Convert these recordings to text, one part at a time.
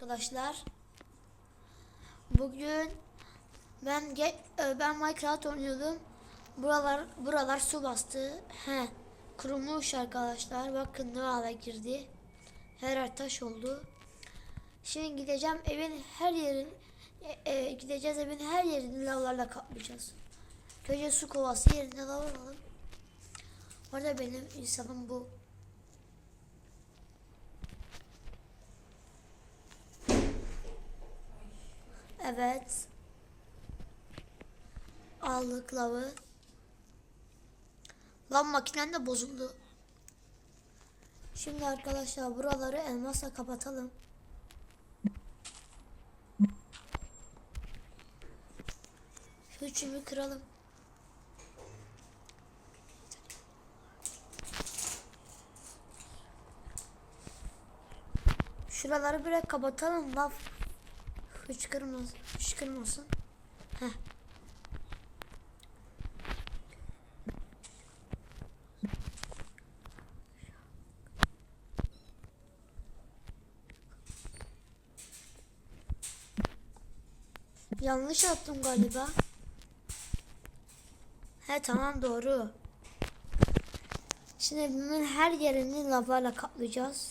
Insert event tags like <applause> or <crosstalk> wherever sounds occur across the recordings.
arkadaşlar. Bugün ben e, ben Minecraft oynuyordum. Buralar buralar su bastı. He. Kurumuş arkadaşlar. Bakın ne hale girdi. Her yer taş oldu. Şimdi gideceğim evin her yerin e, e, gideceğiz evin her yerini lavlarla kaplayacağız. Önce su kovası yerine lav alalım. Orada benim insanım bu. Evet. Aldık lavı. Lav makinen de bozuldu. Şimdi arkadaşlar buraları elmasla kapatalım. Şu çimi kıralım. Şuraları biraz kapatalım. Lav Hıçkırmasın. Hıçkırmasın. Heh. Yanlış attım galiba. He tamam doğru. Şimdi evimin her yerini lavayla kaplayacağız.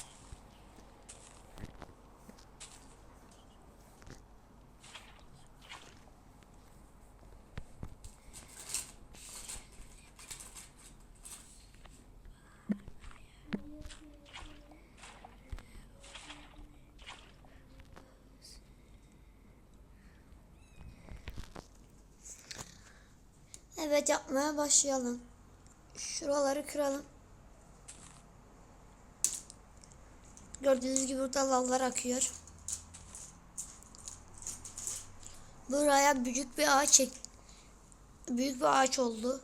Evet yapmaya başlayalım. Şuraları kıralım. Gördüğünüz gibi burada lavlar akıyor. Buraya büyük bir ağaç büyük bir ağaç oldu.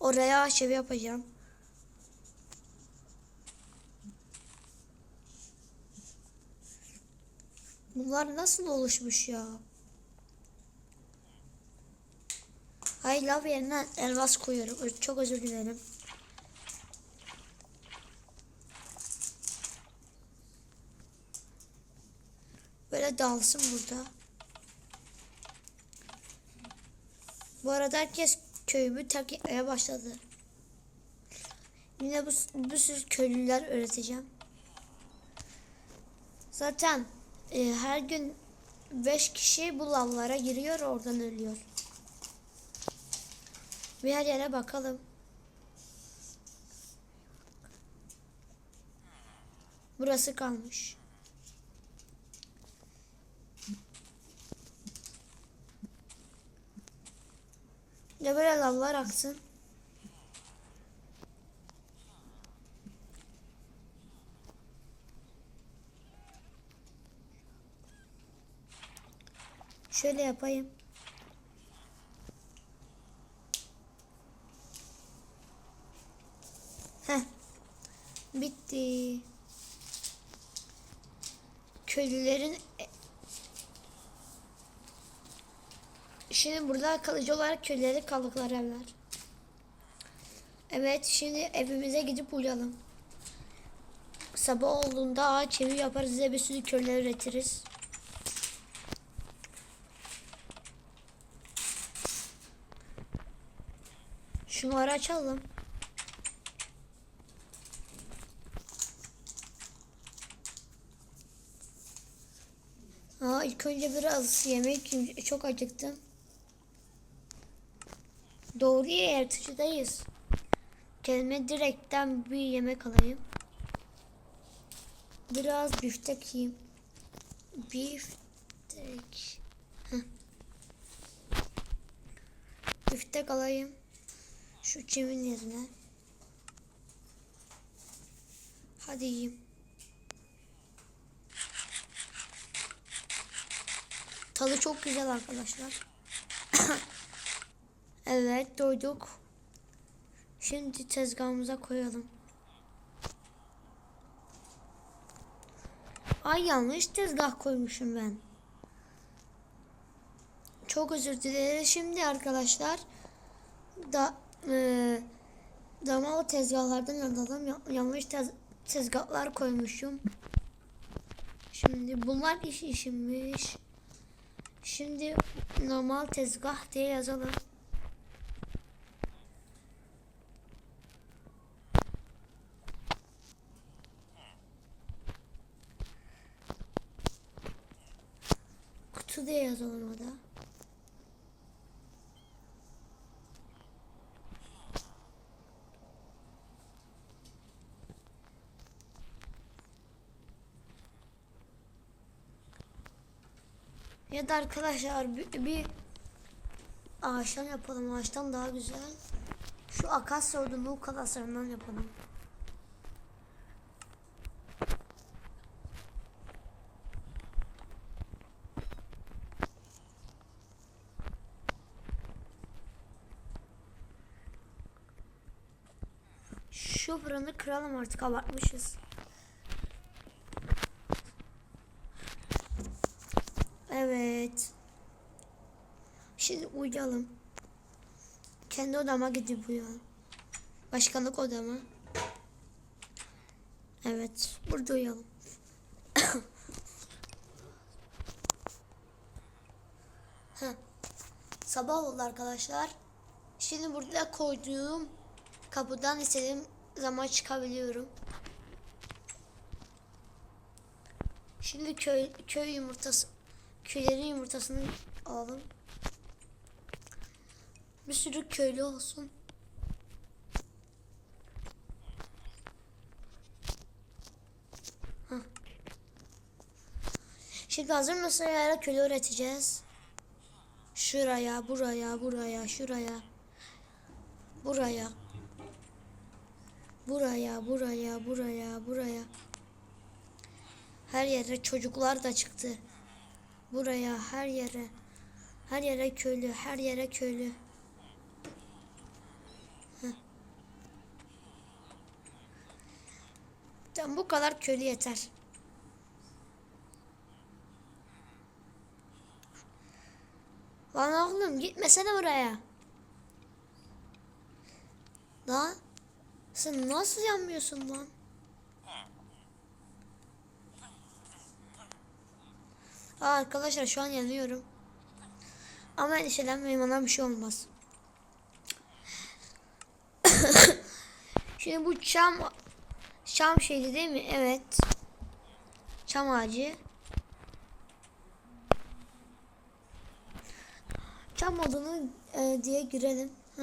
Oraya ağaç evi yapacağım. Bunlar nasıl oluşmuş ya? Ay lav yerine elmas koyuyorum. Çok özür dilerim. Böyle dalsın burada. Bu arada herkes köyümü terk etmeye başladı. Yine bu, bir sürü köylüler öğreteceğim. Zaten e, her gün 5 kişi bu lavlara giriyor oradan ölüyor. Bir her yere bakalım. Burası kalmış. Ne böyle lavlar aksın. Şöyle yapayım. Heh. Bitti. Köylülerin e- Şimdi burada kalıcı olarak köylüleri kaldıkları evler. Evet şimdi evimize gidip uyuyalım. Sabah olduğunda ağaç evi yaparız size bir sürü köylüler üretiriz. Şunları açalım. Aa, ilk önce biraz yemek. Çok acıktım. Doğru yaratıcıdayız. Kendime direkten bir yemek alayım. Biraz biftek yiyeyim. Biftek. Heh. Biftek alayım. Şu çimin yerine. Hadi yiyeyim. Tadı çok güzel arkadaşlar. <coughs> evet doyduk. Şimdi tezgahımıza koyalım. Ay yanlış tezgah koymuşum ben. Çok özür dilerim. Şimdi arkadaşlar da e, damalı tezgahlardan alalım. Ya- yanlış tez, tezgahlar koymuşum. Şimdi bunlar iş işinmiş. Şimdi normal tezgah diye yazalım. Diye yazalım o da. Ya da arkadaşlar bir, bir ağaçtan yapalım. Ağaçtan daha güzel. Şu akasya odunu kalaslarından yapalım. Şu fırını kıralım artık abartmışız. Evet. Şimdi uyuyalım. Kendi odama gidip uyuyalım. Başkanlık odama. Evet. Burada uyuyalım. <coughs> Sabah oldu arkadaşlar. Şimdi burada koyduğum kapıdan istediğim zaman çıkabiliyorum. Şimdi köy köy yumurtası köylerin yumurtasını alalım. Bir sürü köylü olsun. Şimdi hazır mısırlara köylü öğreteceğiz. Şuraya, buraya, buraya, şuraya. Buraya. Buraya, buraya, buraya, buraya. Her yere çocuklar da çıktı. Buraya, her yere. Her yere köylü, her yere köylü. Heh. Tamam bu kadar köylü yeter. Lan oğlum gitmesene buraya. Lan sen nasıl yanmıyorsun lan? Aa, arkadaşlar şu an yanıyorum. Ama endişelenmeyin bana bir şey olmaz. Şimdi bu çam çam şeydi değil mi? Evet. Çam ağacı. Çam odunu e, diye girelim. Heh.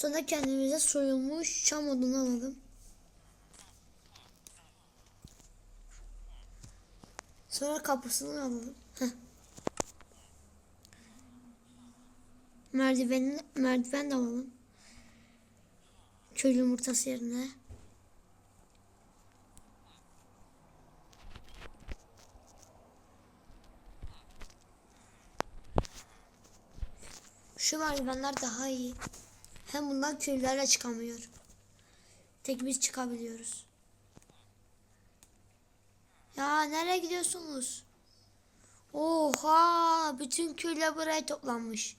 Sonra kendimize soyulmuş çam odunu alalım. Sonra kapısını alalım. Heh. Merdiven, merdiven de alalım. Köylü yumurtası yerine. Şu merdivenler daha iyi. Hem bundan köylülerle çıkamıyor. Tek biz çıkabiliyoruz. Ya nereye gidiyorsunuz? Oha! Bütün köylüler buraya toplanmış.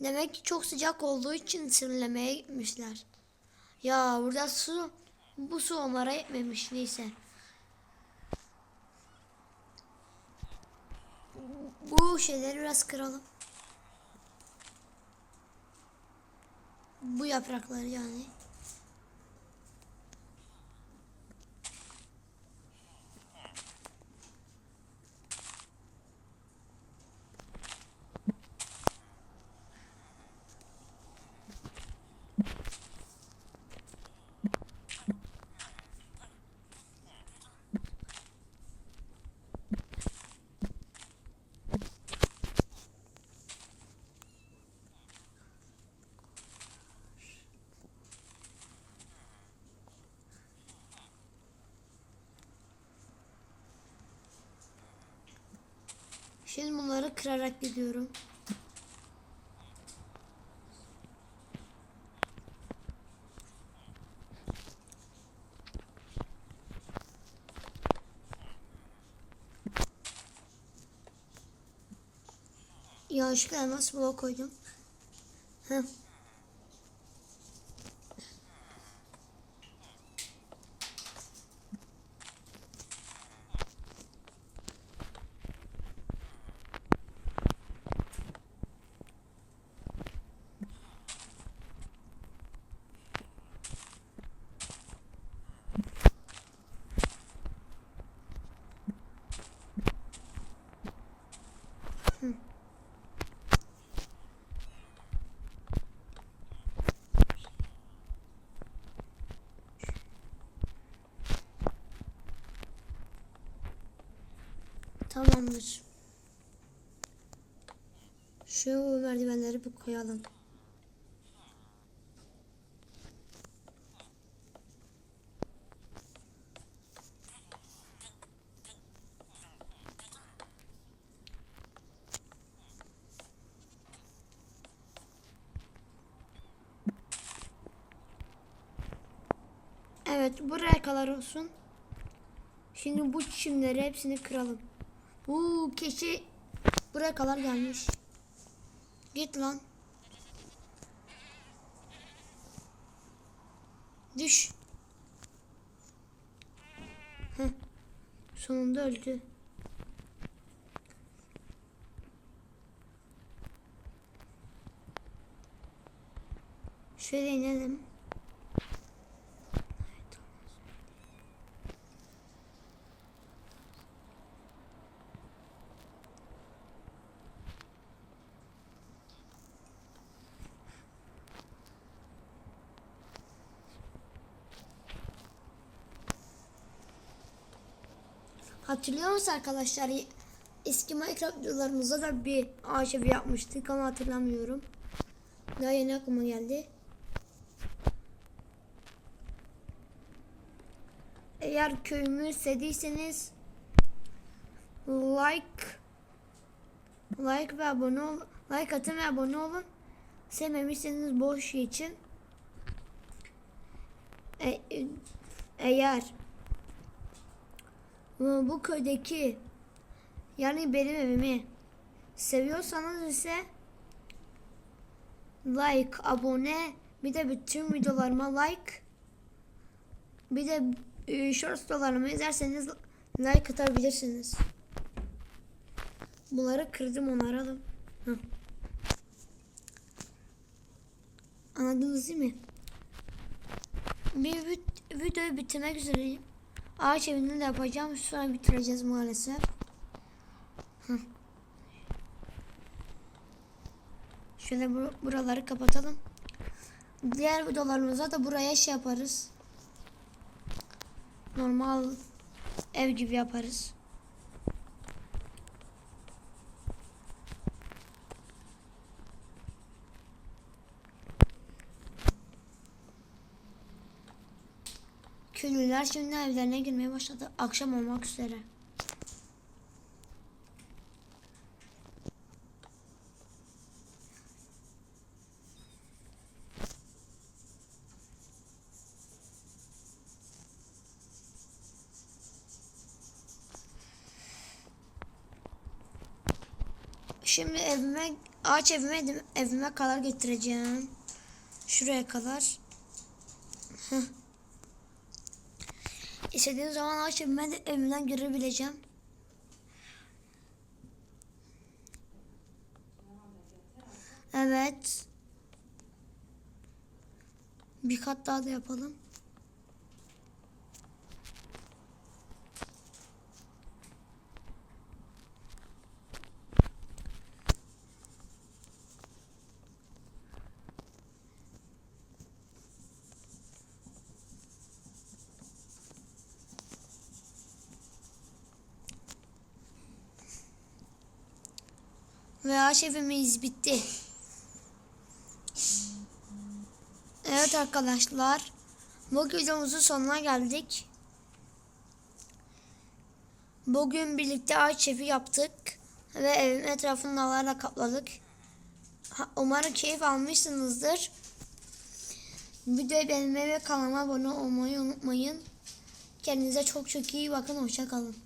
Demek ki çok sıcak olduğu için sınırlamaya gitmişler. Ya burada su, bu su onlara yetmemiş neyse. Bu şeyleri biraz kıralım. Bu yaprakları yani. Şimdi bunları kırarak gidiyorum. Yanlışlıkla elmas blok koydum. Heh. Tamamdır. Şu merdivenleri bir koyalım. Evet buraya kadar olsun. Şimdi bu çimleri hepsini kıralım. Bu keçi buraya kadar gelmiş. Git lan. Düş. Heh. Sonunda öldü. Şöyle inelim. Hatırlıyor musunuz arkadaşlar? Eski Minecraft videolarımızda da bir ağaç evi yapmıştık ama hatırlamıyorum. Daha yeni aklıma geldi. Eğer köyümü sevdiyseniz like like ve abone ol like atın ve abone olun. Sevmemişseniz boş geçin. E, e- eğer bu köydeki yani benim evimi seviyorsanız ise like, abone bir de bütün videolarıma like bir de e, shorts videolarımı izlerseniz like atabilirsiniz. Bunları kırdım onaralım. Anladınız değil mi? Bir vid- videoyu bitirmek üzereyim. Ağaç evini de yapacağım. Sonra bitireceğiz maalesef. Şöyle bur- buraları kapatalım. Diğer videolarımıza da buraya şey yaparız. Normal ev gibi yaparız. Köylüler şimdi evlerine girmeye başladı. Akşam olmak üzere. Şimdi evime ağaç evime evime kadar getireceğim. Şuraya kadar. Heh. İstediğim zaman ağaç evime de evimden girebileceğim. Evet. Bir kat daha da yapalım. Ve ağaç evimiz bitti. Evet arkadaşlar. Bu videomuzun sonuna geldik. Bugün birlikte ağaç evi yaptık. Ve evin etrafını dağlarla kapladık. Umarım keyif almışsınızdır. Videoyu beğenmeyi ve kanalıma abone olmayı unutmayın. Kendinize çok çok iyi bakın. Hoşçakalın.